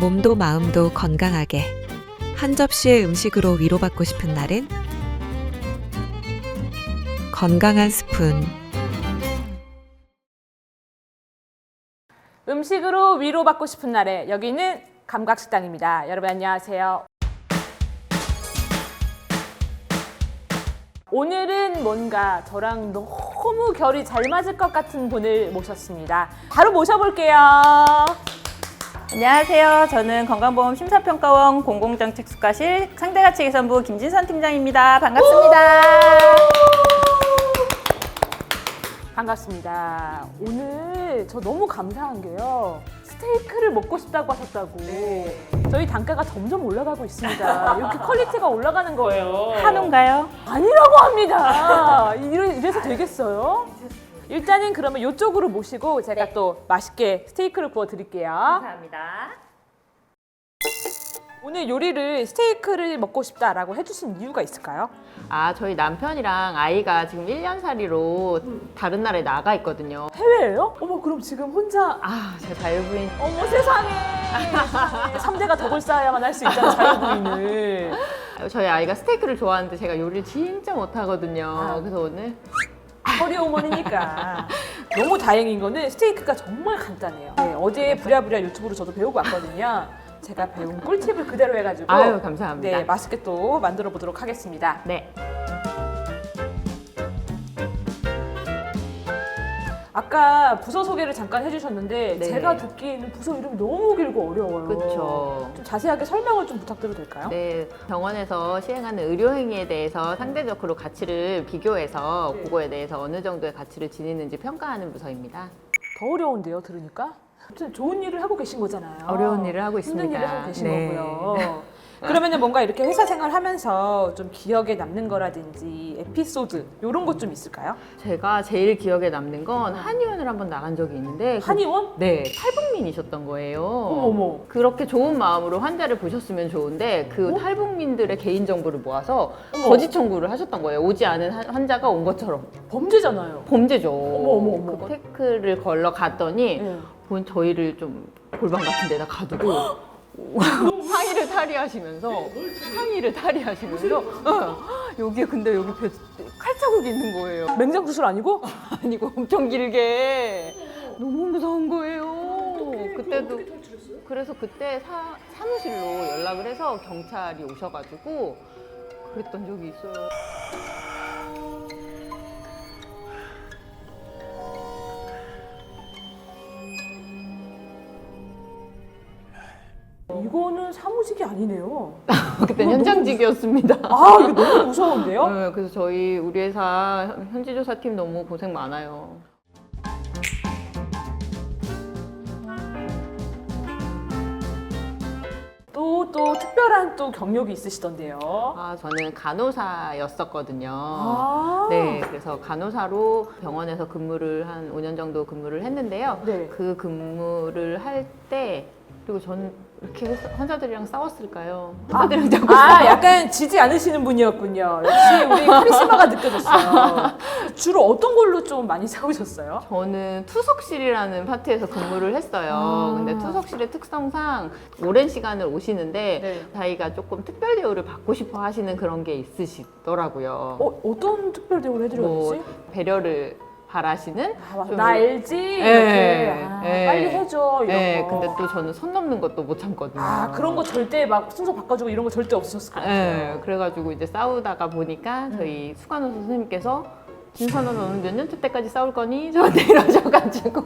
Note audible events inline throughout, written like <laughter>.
몸도 마음도 건강하게 한 접시의 음식으로 위로받고 싶은 날엔 건강한 스푼 음식으로 위로받고 싶은 날에 여기는 감각식당입니다. 여러분 안녕하세요. 오늘은 뭔가 저랑 너무 결이 잘 맞을 것 같은 분을 모셨습니다. 바로 모셔볼게요. 안녕하세요. 저는 건강보험 심사평가원 공공정책수과실 상대가치 개선부 김진선 팀장입니다. 반갑습니다. 반갑습니다. 오늘 저 너무 감사한 게요. 스테이크를 먹고 싶다고 하셨다고. 저희 단가가 점점 올라가고 있습니다. 이렇게 <laughs> 퀄리티가 올라가는 거예요. 한우인가요? 아니라고 합니다. 이래, 이래서 되겠어요? 일단은 그러면 이쪽으로 모시고 제가 네. 또 맛있게 스테이크를 구워 드릴게요. 감사합니다. 오늘 요리를 스테이크를 먹고 싶다라고 해주신 이유가 있을까요? 아, 저희 남편이랑 아이가 지금 1년 살이로 다른 나라에 나가 있거든요. 해외예요? 어머 그럼 지금 혼자 아, 제 자유부인. 어머 세상에 3대가 덕을 쌓아야만 할 수 있다는 자유부인을 저희 아이가 스테이크를 좋아하는데 제가 요리를 진짜 못하거든요. 아. 그래서 오늘 허리 어머니니까 너무 다행인 거는 스테이크가 정말 간단해요 네, 어제 부랴부랴 유튜브로 저도 배우고 왔거든요 제가 배운 꿀팁을 그대로 해가지고 아유, 감사합니다. 네, 맛있게 또 만들어 보도록 하겠습니다 네. 아까 부서 소개를 잠깐 해주셨는데 네. 제가 듣기에는 부서 이름이 너무 길고 어려워요 그쵸. 좀 자세하게 설명을 좀 부탁드려도 될까요? 네, 병원에서 시행하는 의료 행위에 대해서 상대적으로 가치를 비교해서 네. 그거에 대해서 어느 정도의 가치를 지니는지 평가하는 부서입니다. 더 어려운데요, 들으니까? 아무튼 좋은 일을 하고 계신 거잖아요. 어려운 일을 하고 힘든 있습니다. 일을 하고 계신 네. 거고요. 그러면은 뭔가 이렇게 회사 생활하면서 좀 기억에 남는 거라든지 에피소드 이런 것 좀 있을까요? 제가 제일 기억에 남는 건 한의원을 한번 나간 적이 있는데 그- 한의원? 네, 탈북민이셨던 거예요. 어머. 그렇게 좋은 마음으로 환자를 보셨으면 좋은데 그 탈북민들의 개인 정보를 모아서 어머. 거짓 청구를 하셨던 거예요. 오지 않은 한- 환자가 온 것처럼 범죄잖아요. 범죄죠. 어머, 어머, 어머. 그 태클을 걸러 갔더니 네. 본 저희를 좀 골방 같은 데다 가두고 <laughs> 상의를 탈의하시면서 상의를 탈의하시면서 어, 여기에 근데 여기 배, 칼자국이 있는 거예요. 맹장 수술 아니고? <laughs> 아니고 엄청 길게 너무 무서운 거예요. 그때도 그래서 그때 사, 사무실로 연락을 해서 경찰이 오셔가지고 그랬던 적이 있어요. 이거는 사무직이 아니네요. <laughs> 그때 현장직이었습니다. 아, 이거 너무 무서운데요? 네, 그래서 저희 우리 회사 현지 조사팀 너무 고생 많아요. 또, 또 특별한 또 경력이 있으시던데요. 아, 저는 간호사였었거든요. 아. 네, 그래서 간호사로 병원에서 근무를 한 5년 정도 근무를 했는데요. 네. 그 근무를 할 때 그리고 전 이렇게 환자들이랑 싸웠을까요? 환자들이랑 자꾸 아, 싸워. 약간 지지 않으시는 분이었군요. 역시 우리 카리스마가 느껴졌어요. <laughs> 주로 어떤 걸로 좀 많이 싸우셨어요? 저는 투석실이라는 파트에서 근무를 했어요. 아. 근데 투석실의 특성상 오랜 시간을 오시는데 네. 자기가 조금 특별 대우를 받고 싶어 하시는 그런 게 있으시더라고요. 어, 어떤 특별 대우를 해드려야 뭐? 배려를 바라시는 아, 좀나 알지? 이렇게 예, 아, 예. 빨리 해줘 이런 네, 거. 근데 또 저는 손 넘는 것도 못 참거든요. 아 그런 거 절대 막 순서 바꿔주고 이런 거 절대 없으셨을 것 같아요. 네, 그래가지고 이제 싸우다가 보니까 음. 저희 수간호 선생님께서 진선아 너는 몇 년째 때까지 싸울 거니? <laughs> 저한테 이러셔가지고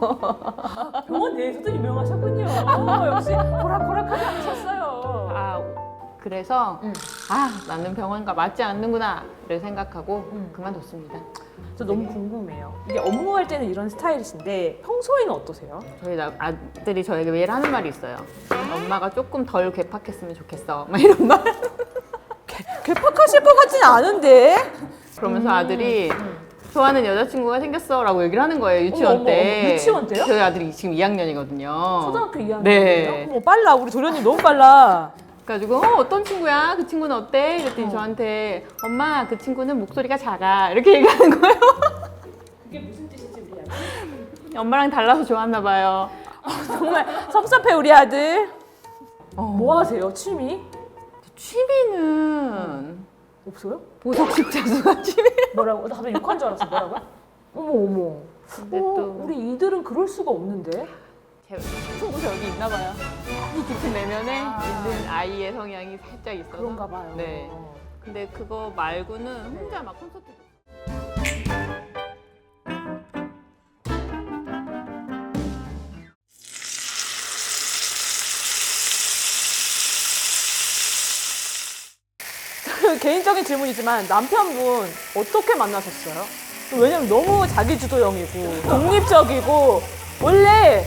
병원 내에서도 유명하셨군요. 역시 보락보락하지 않으셨어요. 아 그래서 음. 아 나는 병원과 맞지 않는구나를 생각하고 음. 그만뒀습니다. 저 너무 궁금해요. 이게 업무할 때는 이런 스타일이신데 평소에는 어떠세요? 저희 나- 아들이 저에게 매일 하는 말이 있어요. 엄마가 조금 덜 괴팍했으면 좋겠어. <laughs> 막 이런 말. 괴팍하실 것 같진 않은데. 그러면서 음. 아들이 좋아하는 여자친구가 생겼어라고 얘기를 하는 거예요 유치원 어머, 어머, 때. 어머, 유치원 때요? 저희 아들이 지금 2학년이거든요. 초등학교 2학년이에요? 네. 어머 빨라. 우리 도련님 너무 빨라. 그래가지고 어, 어떤 친구야? 그 친구는 어때? 이랬더니 저한테 엄마 그 친구는 목소리가 작아 이렇게 얘기하는 거예요. 그게 무슨 뜻인지 우리 아들. <laughs> 엄마랑 달라서 좋았나 봐요. 정말 섭섭해 우리 아들. 뭐 하세요? 취미? 취미는 없어요? 보석 십자수가 취미. 뭐라고? 나 갑자기 욕한 줄 알았어. 뭐라고요? 어머 어머. 근데 어, 또 우리 이들은 그럴 수가 없는데. 제 친구가 여기 있나 봐요. 이 깊은 내면에 있는 아이의 성향이 살짝 있어서. 그런가 봐요. 네. 근데 그거 말고는 혼자 막 콘서트. 그 <laughs> 개인적인 질문이지만 남편분 어떻게 만나셨어요? 왜냐면 너무 자기주도형이고 독립적이고 원래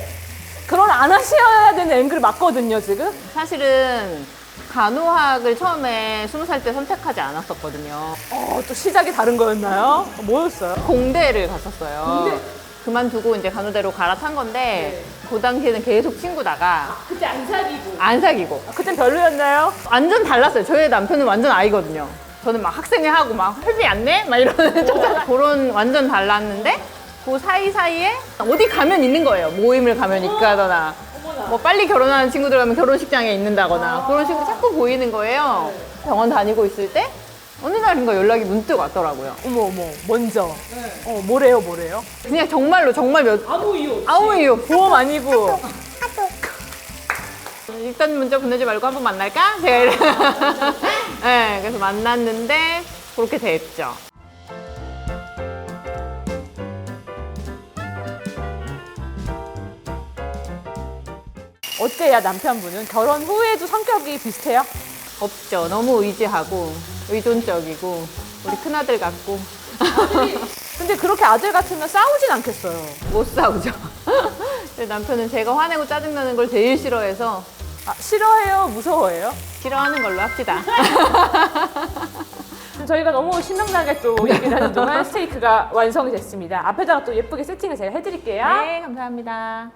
안 하셔야 되는 앵글 맞거든요 지금. 사실은 간호학을 처음에 스무 살 때 선택하지 않았었거든요. 어, 또 시작이 다른 거였나요? 뭐였어요? 공대를 갔었어요. 공대? 그만두고 이제 간호대로 갈아탄 건데 그 당시에는 계속 친구다가 그때 안 사귀고. 안 사귀고 그땐 별로였나요? 완전 달랐어요. 저희 남편은 완전 아이거든요. 저는 막 학생회 하고 막 회비 안 내? 막 이러는 저 그런 완전 달랐는데 그 사이사이에 어디 가면 있는 거예요. 모임을 가면 있다거나 뭐 빨리 결혼하는 친구들 가면 결혼식장에 있는다거나 그런 식으로 자꾸 보이는 거예요. 병원 다니고 있을 때 어느 날인가 연락이 문득 왔더라고요. 어머 어머 먼저. 어 뭐래요 뭐래요? 그냥 정말로 정말 몇 아무 이유 없이. 아무 이유 보험 아니고. <laughs> 일단 문자 보내지 말고 한번 만날까? 제가 이래. <laughs> 네, 그래서 만났는데 그렇게 됐죠. 어때요 남편분은 결혼 후에도 성격이 비슷해요? 없죠. 너무 의지하고 의존적이고 우리 큰아들 같고 근데 그렇게 아들 같으면 싸우진 않겠어요. 못 싸우죠. <laughs> 근데 남편은 제가 화내고 짜증나는 걸 제일 싫어해서 아, 싫어해요? 무서워해요? 싫어하는 걸로 합시다. <laughs> 저희가 너무 신명나게 또 얘기를 하는 동안 스테이크가 완성이 됐습니다. 앞에다가 또 예쁘게 세팅을 제가 해드릴게요. 네, 감사합니다.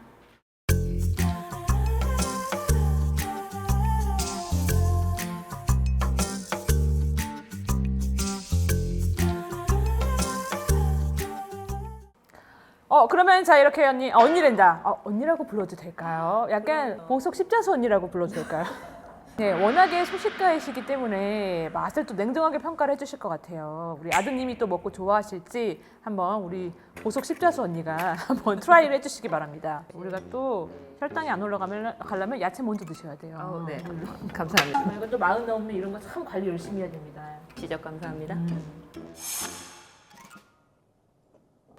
어 그러면 자 이렇게 언니 아, 언니랜다. 아, 언니라고 불러도 될까요? 약간 보석 십자수 언니라고 불러도 될까요? <laughs> 네, 워낙에 소식가이시기 때문에 맛을 또 냉정하게 평가를 해주실 것 같아요. 우리 아드님이 또 먹고 좋아하실지 한번 우리 보석 십자수 언니가 <laughs> 한번 트라이를 해주시기 바랍니다. 우리가 또 혈당이 안 올라가면 가려면 야채 먼저 드셔야 돼요. 어, 네. <laughs> 감사합니다. 저희가 또 마흔 넘으면 이런 거 참 관리 열심히 해야 됩니다. 지적 감사합니다. 음,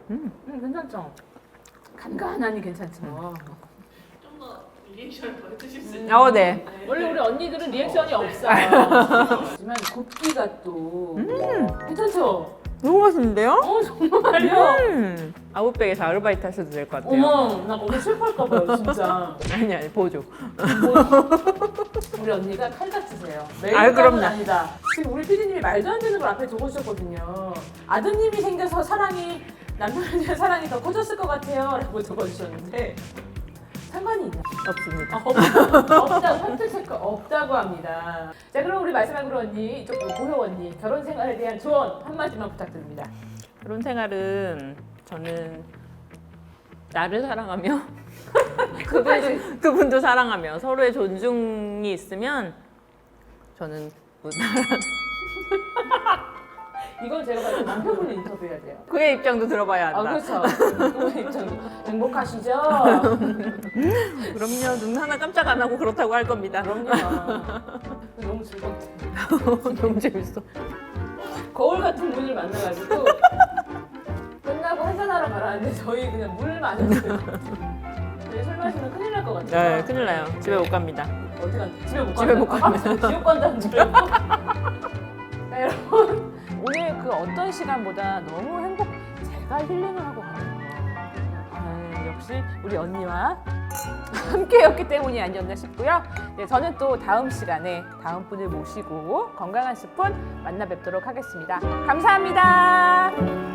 괜찮죠? 간간하니 괜찮죠? 어, 네. 원래 우리 언니들은 리액션이 없어요. 하지만 굽기가 또 괜찮죠? 너무 맛있는데요? 어 정말요? 음. 아웃백에서 아르바이트 하셔도 될 것 같아요. 어머 나 거기 실패할까 봐요 진짜. 아니, 아니, 보조. 우리 언니가 칼 같으세요. 아유, 그럼요. 아니다. 지금 우리 피디님이 말도 안 되는 걸 앞에 적어주셨거든요. 아드님이 생겨서 사랑이 남편에 대한 사랑이 더 커졌을 것 같아요 라고 적어주셨는데 상관이 있나? 없습니다. 없- 없다고 팩트 체크 없다고 합니다. 자 그럼 우리 마지막으로 언니 이쪽 고효 언니 결혼 생활에 대한 조언 한 마디만 부탁드립니다. 그런 생활은 저는 나를 사랑하며 <laughs> 그분도, 그분도 사랑하며 서로의 존중이 있으면 저는 무난한 이건 제가 봤을 때 남편분이 인터뷰해야 돼요. 그의 입장도 들어봐야 아 한다. 그렇죠. 그분의 입장도 행복하시죠? <laughs> 그럼요. 눈 하나 깜짝 안 하고 그렇다고 할 겁니다. 그럼요. 너무 즐겁죠. <laughs> 너무 재밌어. 거울 같은 분을 만나가지고 끝나고 한잔하러 가라는데 저희 그냥 물 마셨어요. 저희 술 마시면 큰일 날 것 같아요. 네, 큰일 나요. 집에 못 갑니다. 어디 간 집에 못 집에 못. 아, 지옥 간다는 줄 알고. 자, 여러분 오늘 그 어떤 시간보다 너무 행복. 제가 힐링을 하고 가는 거. 아, 역시 우리 언니와 함께였기 때문이 아니었나 싶고요. 네, 저는 또 다음 시간에 다음 분을 모시고 건강한 스푼 만나 뵙도록 하겠습니다. 감사합니다.